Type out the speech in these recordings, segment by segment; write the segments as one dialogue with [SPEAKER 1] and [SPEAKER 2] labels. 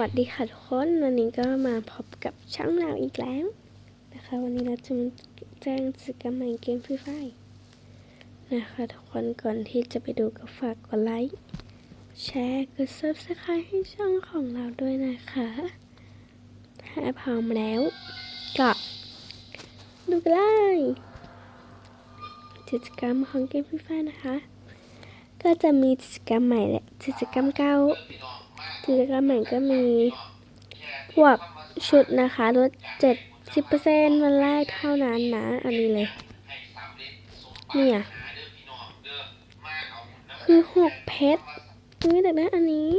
[SPEAKER 1] วัสดีค่ะทุกคนวันนี้ก็มาพบกับช่องเราอีกแล้วนะคะ วันนี้เราจะมาแจ้งกิจกรรมใหม่เกมฟรีไฟนะคะ ทุกคนก่อนที่จะไปดูก็ฝากกดไลค์แชร์กด subscribe ให้ช่องของเราด้วยนะคะถ้าพร้อมแล้วก็ดูกันเลยกิจกรรมของเกมฟรีไฟนะคะ ก็จะมีกิจกรรมใหม่และกิจกรรมเก่า กิจกรรมใหม่ก็มีพวกชุดนะคะลด70%วันแรกเท่านั้นนะ อันนี้เลย เนี่ย คือหกเพชรนี่แต่ได้อันนี้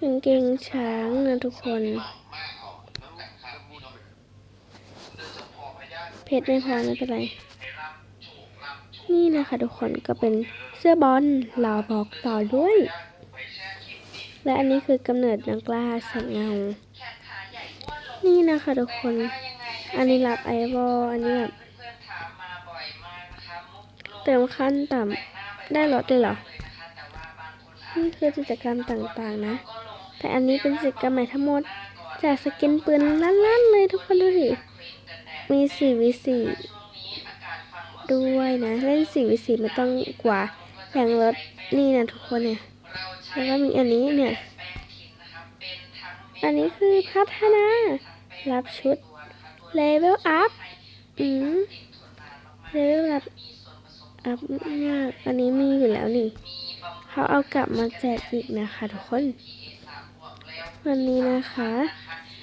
[SPEAKER 1] กางเกงช้างนะทุกคน เพชรไม่พอไม่เป็นไร นี่นะคะทุกคนก็เป็นเสื้อบอลเราบอกต่อด้วย และอันนี้คือกำเนิดนักล่าแสงเงา นี่นะคะทุกคน อันนี้รับไอวอลอันนี้แบบเติมขั้นต่ำได้ลดเลยเหรอ นี่คือกิจกรรมต่างๆนะ แต่อันนี้เป็นกิจกรรมใหม่ทั้งหมด จากสกินปืนลั่นๆเลยทุกคนดูดิ มี4 v 4ด้วยนะ เล่น4 v 4ไม่ต้องกว่าอย่างรถนี่นะทุกคนเนี่ย แล้วก็มีอันนี้เนี่ย อันนี้คือพัฒนา รับชุดเลเวลอัพอืมเลเวลอัพอัพยากอันนี้มีอยู่แล้วนี่ เขาเอากลับมาแจกอีกนะคะทุกคน วันนี้นะคะ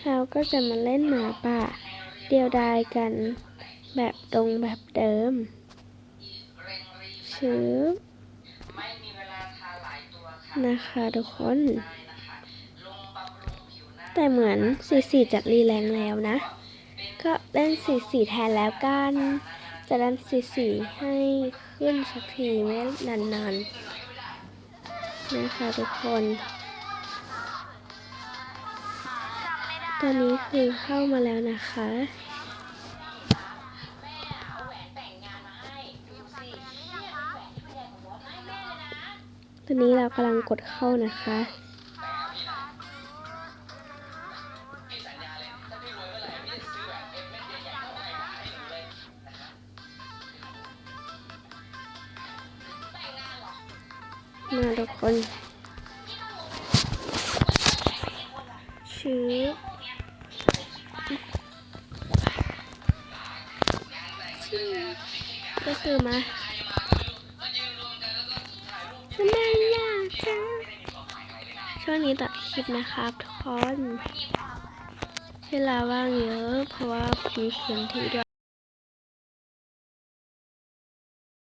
[SPEAKER 1] เราก็จะมาเล่นหมาป่า เดียวดายกันแบบตรงแบบเดิมชื่อ นะคะทุกคน แต่เหมือน 44จัดรีแรงแล้วนะ ก็เล่น 44 แทนแล้วกัน จะเล่น44 ให้ขึ้นสักทีไม่นานๆ นะคะทุกคนตอนนี้คือเข้ามาแล้วนะคะ ตอนนี้เรากำลังกดเข้านะคะ มาทุกคนชื้อก็คือมา ทำไมล่ะจ๊ะช่วงนี้ตัดคลิปนะครับทุกคนเวลาว่างเยอะ เพราะว่ามีพื้นที่ด้วย